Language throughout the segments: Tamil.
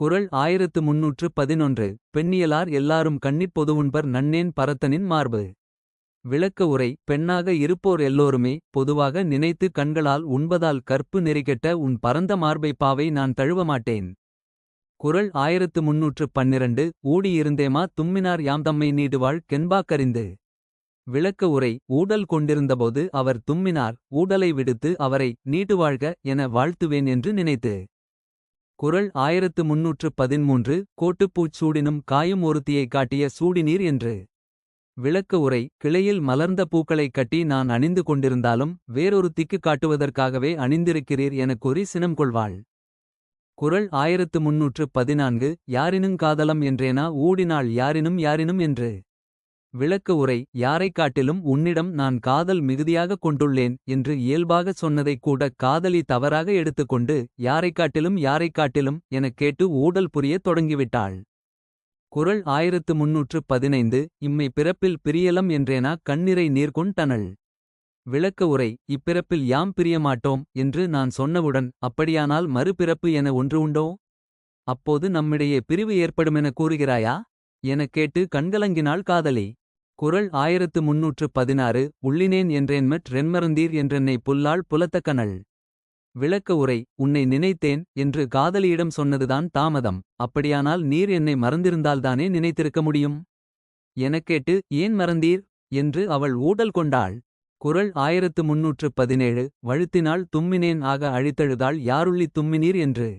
குரல் ஆயிரத்து முன்னூற்று பதினொன்று பெண்ணியலார் எல்லாரும் கண்ணிப் பொதுவுண்பர் நன்னேன் பரத்தனின் மார்பு. விளக்க உரை பெண்ணாக இருப்போர் எல்லோருமே பொதுவாக நினைத்து கண்களால் உண்பதால் கற்பு நெறிகெட்ட உன் பரந்த மார்பைப் பாவை நான் தழுவமாட்டேன். குரல் ஆயிரத்து முன்னூற்று பன்னிரண்டு ஊடியிருந்தேமா தும்மினார் யாம்தம்மை நீடுவாள் கென்பாக்கறிந்து. விளக்க உரை ஊடல் கொண்டிருந்தபோது அவர் தும்மினார் ஊடலை விடுத்து அவரை நீடுவாழ்க என வாழ்த்துவேன் என்று நினைத்து. குரல் ஆயிரத்து முன்னூற்று பதின்மூன்று கோட்டுப்பூச் சூடினும் காயும் ஒருத்தியைக் காட்டிய சூடினீர் என்று. விளக்க உரை கிளையில் மலர்ந்த பூக்களைக் கட்டி நான் அணிந்து கொண்டிருந்தாலும் வேறொருத்திக்கு காட்டுவதற்காகவே அணிந்திருக்கிறீர் எனக் கூறி சினம் கொள்வாள். குரல் ஆயிரத்து முன்னூற்று பதினான்கு யாரினுங் காதலம் என்றேனா ஊடினாள் யாரினும் யாரினும் என்று. விளக்க உரை யாரைக் காட்டிலும் உன்னிடம் நான் காதல் மிகுதியாகக் கொண்டுள்ளேன் என்று இயல்பாகச் சொன்னதைக் கூட காதலி தவறாக எடுத்துக்கொண்டு யாரைக் காட்டிலும் யாரைக் காட்டிலும் எனக் கேட்டு ஊடல் புரியத் தொடங்கிவிட்டாள். குறள் ஆயிரத்து முன்னூற்று பதினைந்து இம்மை பிறப்பில் பிரியலம் என்றேனா கண்ணிறை நீர்கொண் டனல் விளக்க உரை இப்பிறப்பில் யாம் பிரியமாட்டோம் என்று நான் சொன்னவுடன் அப்படியானால் மறுபிறப்பு என ஒன்று உண்டோ. அப்போது நம்மிடையே பிரிவு ஏற்படுமென கூறுகிறாயா. எனக் கேட்டு கண்கலங்கினாள் காதலி. குரல் ஆயிரத்து முன்னூற்று பதினாறு உள்ளினேன் என்றேன்மற் ரென்மறந்தீர் என்றென்னை புல்லாள் புலத்தக்கனள். விளக்க உரை உன்னை நினைத்தேன் என்று காதலியிடம் சொன்னதுதான் தாமதம். அப்படியானால் நீர் என்னை மறந்திருந்தால்தானே நினைத்திருக்க முடியும். எனக்கேட்டு ஏன் மறந்தீர் என்று அவள் ஊடல் கொண்டாள். குரல் ஆயிரத்து முன்னூற்று பதினேழு வழுத்தினால் தும்மினேன் ஆக அழித்தழுதாள் யாருள்ளி தும்மினீர் என்று.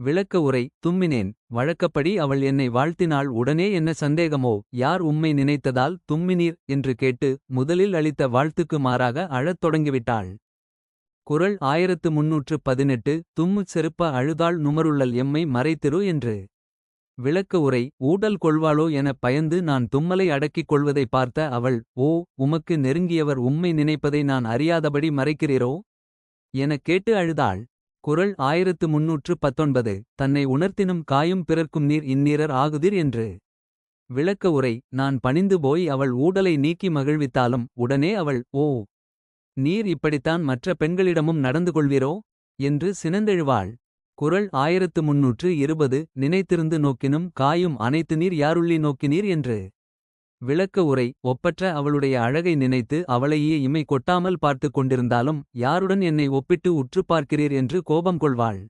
விளக்க உரை தும்மினேன் வழக்கப்படி அவள் என்னை வாழ்த்தினாள் உடனே என்ன சந்தேகமோ யார் உம்மை நினைத்ததால் தும்மினீர் என்று கேட்டு முதலில் அளித்த வாழ்த்துக்கு மாறாக அழத் தொடங்கிவிட்டாள். குறள் ஆயிரத்து முன்னூற்று பதினெட்டு தும்முச் செருப்ப அழுதாள் நுமருள்ளல் எம்மை மறைத்திரு என்று. விளக்க உரை ஊடல் கொள்வாளோ எனப் பயந்து நான் தும்மலை அடக்கிக் கொள்வதை பார்த்த அவள் ஓ உமக்கு நெருங்கியவர் உம்மை நினைப்பதை நான் அறியாதபடி மறைக்கிறீரோ. எனக் கேட்டு அழுதாள். குறள் ஆயிரத்து முன்னூற்று பத்தொன்பது தன்னை உணர்த்தினும் காயும் பிறர்க்கும் நீர் இந்நீரர் ஆகுதிர் என்று. விளக்க உரை நான் பணிந்து போய் அவள் ஊடலை நீக்கி மகிழ்வித்தாலும் உடனே அவள் ஓ நீர் இப்படித்தான் மற்ற பெண்களிடமும் நடந்து கொள்வீரோ. என்று சினந்தெழுவாள். குரல் ஆயிரத்து முன்னூற்று இருபது நினைத்திருந்து நோக்கினும் காயும் அனைத்து நீர் யாருள்ளி நோக்கினீர் என்று. விளக்க உரை ஒப்பற்ற அவளுடைய அழகை நினைத்து அவளையே இமை கொட்டாமல் பார்த்துக் கொண்டிருந்தாலும் யாருடன் என்னை ஒப்பிட்டு உற்றுப் பார்க்கிறீர் என்று கோபம் கொள்வாள்.